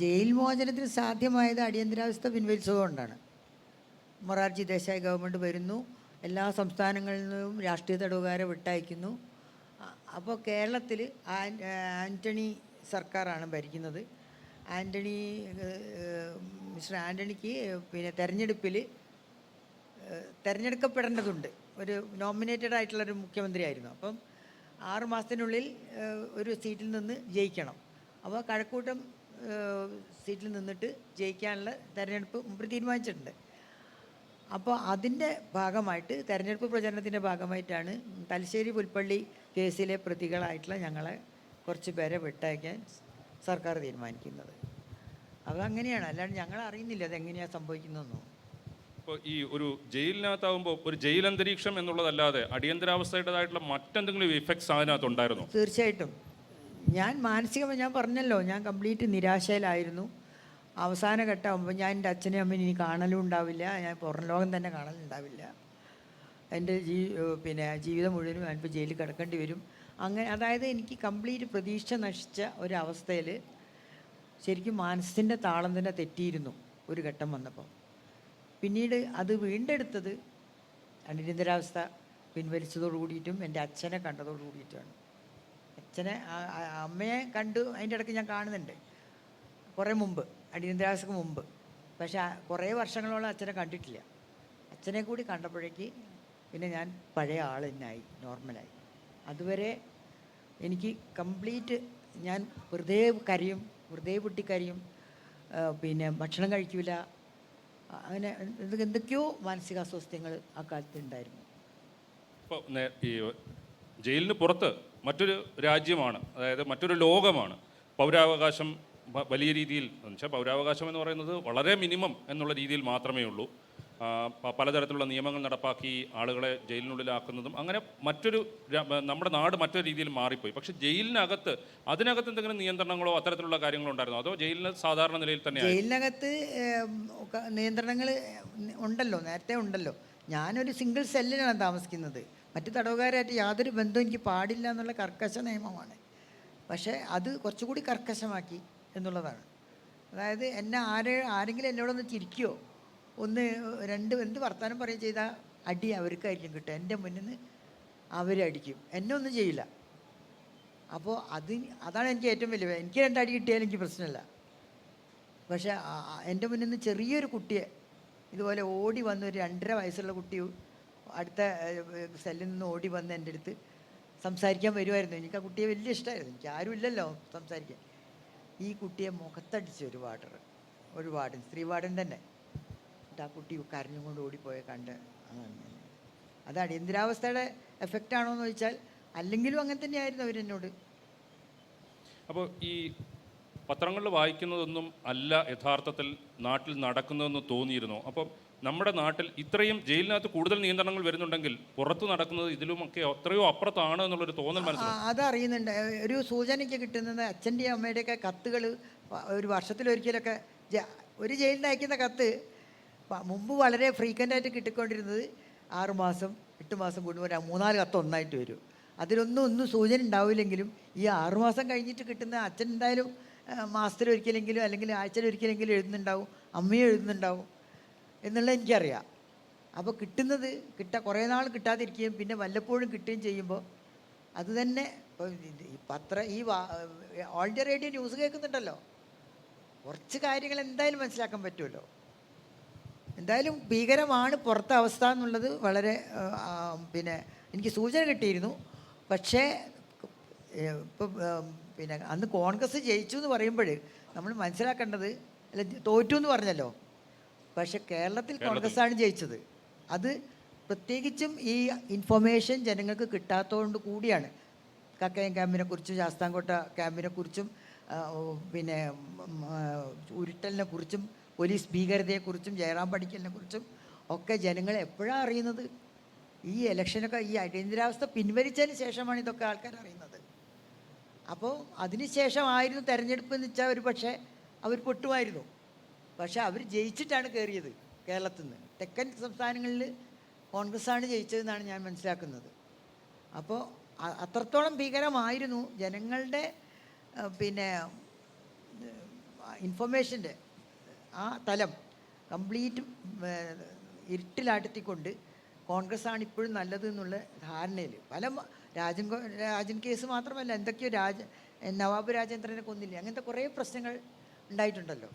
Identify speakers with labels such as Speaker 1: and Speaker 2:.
Speaker 1: Jail മോചനത്തിന് സാധ്യമായത് അടിയന്തരാവസ്ഥ പിൻവലിച്ചതുകൊണ്ടാണ് Morarji Desai government വരുന്നു. എല്ലാ സംസ്ഥാനങ്ങളിൽ നിന്നും രാഷ്ട്രീയ തടവുകാരെ വിട്ടയക്കുന്നു. അപ്പോൾ കേരളത്തിൽ ആന്റണി സർക്കാരാണ് ഭരിക്കുന്നത്. ആന്റണി മിസ്റ്റർ ആന്റണിക്ക് പിന്നെ തെരഞ്ഞെടുപ്പിൽ തിരഞ്ഞെടുക്കപ്പെടേണ്ടതുണ്ട്. ഒരു നോമിനേറ്റഡ് ആയിട്ടുള്ളൊരു മുഖ്യമന്ത്രിയായിരുന്നു. അപ്പം ആറ് മാസത്തിനുള്ളിൽ ഒരു സീറ്റിൽ നിന്ന് ജയിക്കണം. അപ്പോൾ കഴക്കൂട്ടം സീറ്റിൽ നിന്നിട്ട് ജയിക്കാനുള്ള തെരഞ്ഞെടുപ്പ് മുമ്പ് തീരുമാനിച്ചിട്ടുണ്ട്. അപ്പോൾ അതിന്റെ ഭാഗമായിട്ട് തെരഞ്ഞെടുപ്പ് പ്രചരണത്തിന്റെ ഭാഗമായിട്ടാണ് തലശ്ശേരി പുൽപ്പള്ളി കേസിലെ പ്രതികളായിട്ടുള്ള ഞങ്ങളെ കുറച്ച് പേരെ വിട്ടയക്കാൻ സർക്കാർ തീരുമാനിക്കുന്നത്. അതങ്ങനെയാണ് അല്ലാണ്ട് ഞങ്ങൾ അറിയുന്നില്ല അത് അതെങ്ങനെയാണ് സംഭവിക്കുന്നതെന്നോ.
Speaker 2: ഇപ്പോൾ ഈ ഒരു ജയിലിനകത്താവുമ്പോൾ ഒരു ജയിൽ അന്തരീക്ഷം എന്നുള്ളതല്ലാതെ അടിയന്തരാവസ്ഥയുടേതായിട്ടുള്ള മറ്റെന്തെങ്കിലും ഇഫക്ട്സ് അതിനകത്ത് ഉണ്ടായിരുന്നോ
Speaker 1: തീർച്ചയായിട്ടും. ഞാൻ മാനസികമായി ഞാൻ പറഞ്ഞല്ലോ ഞാൻ കംപ്ലീറ്റ് നിരാശയിലായിരുന്നു. അവസാന ഘട്ടമാകുമ്പോൾ ഞാൻ എന്റെ അച്ഛനെയും അമ്മയും ഇനി കാണലും ഉണ്ടാവില്ല ഞാൻ പുറം ലോകം തന്നെ കാണലുണ്ടാവില്ല എന്റെ ജീ പിന്നെ ജീവിതം മുഴുവനും ഞാനിപ്പോൾ ജയിലിൽ കിടക്കേണ്ടി വരും. അങ്ങനെ അതായത് എനിക്ക് കംപ്ലീറ്റ് പ്രതീക്ഷ നശിച്ച ഒരവസ്ഥയിൽ ശരിക്കും മനസ്സിന്റെ താളം തന്നെ തെറ്റിയിരുന്നു ഒരു ഘട്ടം വന്നപ്പോൾ. പിന്നീട് അത് വീണ്ടെടുത്തത് അടിയന്തരാവസ്ഥ പിൻവലിച്ചതോടു കൂടിയിട്ടും എന്റെ അച്ഛനെ കണ്ടതോടു കൂടിയിട്ടുമാണ് അച്ഛനെ അമ്മയെ കണ്ടു അതിന്റെ ഇടയ്ക്ക് ഞാൻ കാണുന്നുണ്ട്. കുറേ മുമ്പ് അടിയന്തരാവസ്ഥക്ക് മുമ്പ്. പക്ഷേ കുറേ വർഷങ്ങളോളം അച്ഛനെ കണ്ടിട്ടില്ല. അച്ഛനെ കൂടി കണ്ടപ്പോഴേക്ക് പിന്നെ ഞാൻ പഴയ ആൾ തന്നെയായി നോർമലായി അതുവരെ എനിക്ക് കംപ്ലീറ്റ് ഞാൻ വെറുതെ കരയും വെറുതെ പൊട്ടിക്കരയും പിന്നെ ഭക്ഷണം കഴിക്കില്ല അങ്ങനെ എന്ത് എന്തൊക്കെയോ മാനസികാസ്വാസ്ഥ്യങ്ങൾ ആ കാലത്ത് ഉണ്ടായിരുന്നു.
Speaker 2: ജയിലിന് പുറത്ത് മറ്റൊരു രാജ്യമാണ് അതായത് മറ്റൊരു ലോകമാണ്. പൗരാവകാശം വലിയ രീതിയിൽ എന്നുവെച്ചാൽ പൗരാവകാശം എന്ന് പറയുന്നത് വളരെ മിനിമം എന്നുള്ള രീതിയിൽ മാത്രമേ ഉള്ളൂ. പലതരത്തിലുള്ള നിയമങ്ങൾ നടപ്പാക്കി ആളുകളെ ജയിലിനുള്ളിലാക്കുന്നതും അങ്ങനെ മറ്റൊരു നമ്മുടെ നാട് മറ്റൊരു രീതിയിൽ മാറിപ്പോയി. പക്ഷേ ജയിലിനകത്ത് അതിനകത്ത് എന്തെങ്കിലും നിയന്ത്രണങ്ങളോ അത്തരത്തിലുള്ള കാര്യങ്ങളോ ഉണ്ടായിരുന്നോ? അതോ ജയിലിന് സാധാരണ നിലയിൽ തന്നെ
Speaker 1: ജയിലിനകത്ത് നിയന്ത്രണങ്ങൾ ഉണ്ടല്ലോ നേരത്തെ ഉണ്ടല്ലോ. ഞാനൊരു സിംഗിൾ സെല്ലിലാണ് താമസിക്കുന്നത്. മറ്റു തടവുകാരായിട്ട് യാതൊരു ബന്ധവും എനിക്ക് പാടില്ല എന്നുള്ള കർക്കശ നിയമമാണ്. പക്ഷേ അത് കുറച്ചുകൂടി കർക്കശമാക്കി എന്നുള്ളതാണ്. അതായത് എന്നെ ആരെ ആരെങ്കിലും എന്നോടൊന്ന് ചിരിക്കുകയോ ഒന്ന് രണ്ട് എന്ത് വർത്തമാനം പറയുകയും ചെയ്താൽ അടി അവർക്കായിരിക്കും കിട്ടുക. എന്റെ മുന്നിൽ നിന്ന് അവരടിക്കും. എന്നെ ഒന്നും ചെയ്യില്ല. അപ്പോൾ അത് അതാണ് എനിക്ക് ഏറ്റവും വലിയ എനിക്ക് രണ്ടടി കിട്ടിയാലും എനിക്ക് പ്രശ്നമില്ല. പക്ഷേ എന്റെ മുന്നിൽ നിന്ന് ചെറിയൊരു കുട്ടിയെ ഇതുപോലെ ഓടി വന്ന് ഒരു രണ്ടര വയസ്സുള്ള കുട്ടി അടുത്ത സെല്ലിൽ നിന്ന് ഓടി വന്ന് എന്റെ അടുത്ത് സംസാരിക്കാൻ വരുമായിരുന്നു എനിക്ക് ആ കുട്ടിയെ വലിയ ഇഷ്ടമായിരുന്നു എനിക്ക് ആരും ഇല്ലല്ലോ സംസാരിക്കാൻ. ഈ കുട്ടിയെ മുഖത്തടിച്ച് ഒരു വാർഡർ ഒരു വാർഡൻ സ്ത്രീ വാർഡൻ തന്നെ. എന്നിട്ട് ആ കുട്ടി കരഞ്ഞും കൊണ്ട് ഓടിപ്പോയ കണ്ട് അത് അടിയന്തരാവസ്ഥയുടെ എഫക്റ്റ് ആണോ എന്ന് ചോദിച്ചാൽ അല്ലെങ്കിലും അങ്ങനെ തന്നെയായിരുന്നു അവരെന്നോട്
Speaker 2: അപ്പോൾ ഈ പത്രങ്ങളിൽ വായിക്കുന്നതൊന്നും അല്ല യഥാർത്ഥത്തിൽ നാട്ടിൽ നടക്കുന്നതെന്ന് തോന്നിയിരുന്നു? അപ്പം നമ്മുടെ നാട്ടിൽ ഇത്രയും ജയിലിനകത്ത് കൂടുതൽ നിയന്ത്രണങ്ങൾ വരുന്നുണ്ടെങ്കിൽ പുറത്തു നടക്കുന്നത് ഇതിലുമൊക്കെ എത്രയോ അപ്പുറത്താണ് എന്നുള്ളൊരു തോന്നൽ മനസ്സിലായി.
Speaker 1: അതറിയുന്നുണ്ട്. ഒരു സൂചനയ്ക്ക് കിട്ടുന്നത് അച്ഛന്റെയും അമ്മയുടെയൊക്കെ കത്തുകൾ ഒരു വർഷത്തിലൊരിക്കലൊക്കെ ഒരു ജയിലിൽ നിന്ന് അയക്കുന്ന കത്ത് മുമ്പ് വളരെ ഫ്രീക്വന്റ് ആയിട്ട് കിട്ടിക്കൊണ്ടിരുന്നത് ആറുമാസം എട്ട് മാസം കൂടുമ്പോൾ മൂന്നാൽ കത്ത് ഒന്നായിട്ട് വരും. അതിലൊന്നും ഒന്നും സൂചന ഉണ്ടാവില്ലെങ്കിലും ഈ ആറുമാസം കഴിഞ്ഞിട്ട് കിട്ടുന്ന അച്ഛൻ എന്തായാലും മാസത്തിലൊരിക്കലെങ്കിലും അല്ലെങ്കിൽ ആഴ്ചയിലൊരിക്കലെങ്കിലും എഴുതുന്നുണ്ടാവും അമ്മയും എഴുതുന്നുണ്ടാവും. എന്നുള്ളത് എനിക്കറിയാം. അപ്പോൾ കിട്ടുന്നത് കിട്ട കുറേ നാൾ കിട്ടാതിരിക്കുകയും പിന്നെ വല്ലപ്പോഴും കിട്ടുകയും ചെയ്യുമ്പോൾ അത് തന്നെ പത്രം ഈ ഓൾ ഇന്ത്യ റേഡിയോ ന്യൂസ് കേൾക്കുന്നുണ്ടല്ലോ. കുറച്ച് കാര്യങ്ങൾ എന്തായാലും മനസ്സിലാക്കാൻ പറ്റുമല്ലോ. എന്തായാലും ഭീകരമാണ് പുറത്തെ അവസ്ഥ എന്നുള്ളത് വളരെ പിന്നെ എനിക്ക് സൂചന കിട്ടിയിരുന്നു. പക്ഷേ ഇപ്പം പിന്നെ അന്ന് കോൺഗ്രസ് ജയിച്ചു എന്ന് പറയുമ്പോൾ നമ്മൾ മനസ്സിലാക്കേണ്ടത് അല്ല തോറ്റു എന്ന് പറഞ്ഞല്ലോ. പക്ഷെ കേരളത്തിൽ കോൺഗ്രസ്സാണ് ജയിച്ചത്. അത് പ്രത്യേകിച്ചും ഈ ഇൻഫർമേഷൻ ജനങ്ങൾക്ക് കിട്ടാത്തതുകൊണ്ട് കൂടിയാണ്. കക്കയം ക്യാമ്പിനെ കുറിച്ചും ശാസ്താംകോട്ട ക്യാമ്പിനെ കുറിച്ചും പിന്നെ ഉരുട്ടലിനെ കുറിച്ചും പോലീസ് ഭീകരതയെക്കുറിച്ചും ജയറാം പഠിക്കലിനെ കുറിച്ചും ഒക്കെ ജനങ്ങൾ എപ്പോഴാണ് അറിയുന്നത്? ഈ ഇലക്ഷനൊക്കെ ഈ അടിയന്തരാവസ്ഥ പിൻവലിച്ചതിന് ശേഷമാണ് ഇതൊക്കെ ആൾക്കാർ അറിയുന്നത്. അപ്പോൾ അതിനുശേഷമായിരുന്നു തെരഞ്ഞെടുപ്പ് എന്ന് വെച്ചാൽ ഒരു പക്ഷേ അവർ പൊട്ടുമായിരുന്നു. പക്ഷേ അവർ ജയിച്ചിട്ടാണ് കയറിയത് കേരളത്തിൽ നിന്ന് തെക്കൻ സംസ്ഥാനങ്ങളിൽ കോൺഗ്രസ്സാണ് ജയിച്ചതെന്നാണ് ഞാൻ മനസ്സിലാക്കുന്നത്. അപ്പോൾ അത്രത്തോളം ഭീകരമായിരുന്നു ജനങ്ങളുടെ പിന്നെ ഇൻഫർമേഷന്റെ ആ തലം കംപ്ലീറ്റ് ഇരുട്ടിലാഴ്ത്തിക്കൊണ്ട് കോൺഗ്രസ് ആണ് ഇപ്പോഴും നല്ലത് എന്നുള്ള ധാരണയിൽ. പല രാജൻ രാജൻ കേസ് മാത്രമല്ല എന്തൊക്കെയോ രാജ നവാബ് രാജേന്ദ്രനെ കൊന്നില്ലേ? അങ്ങനത്തെ കുറേ പ്രശ്നങ്ങൾ ഉണ്ടായിട്ടുണ്ടല്ലോ.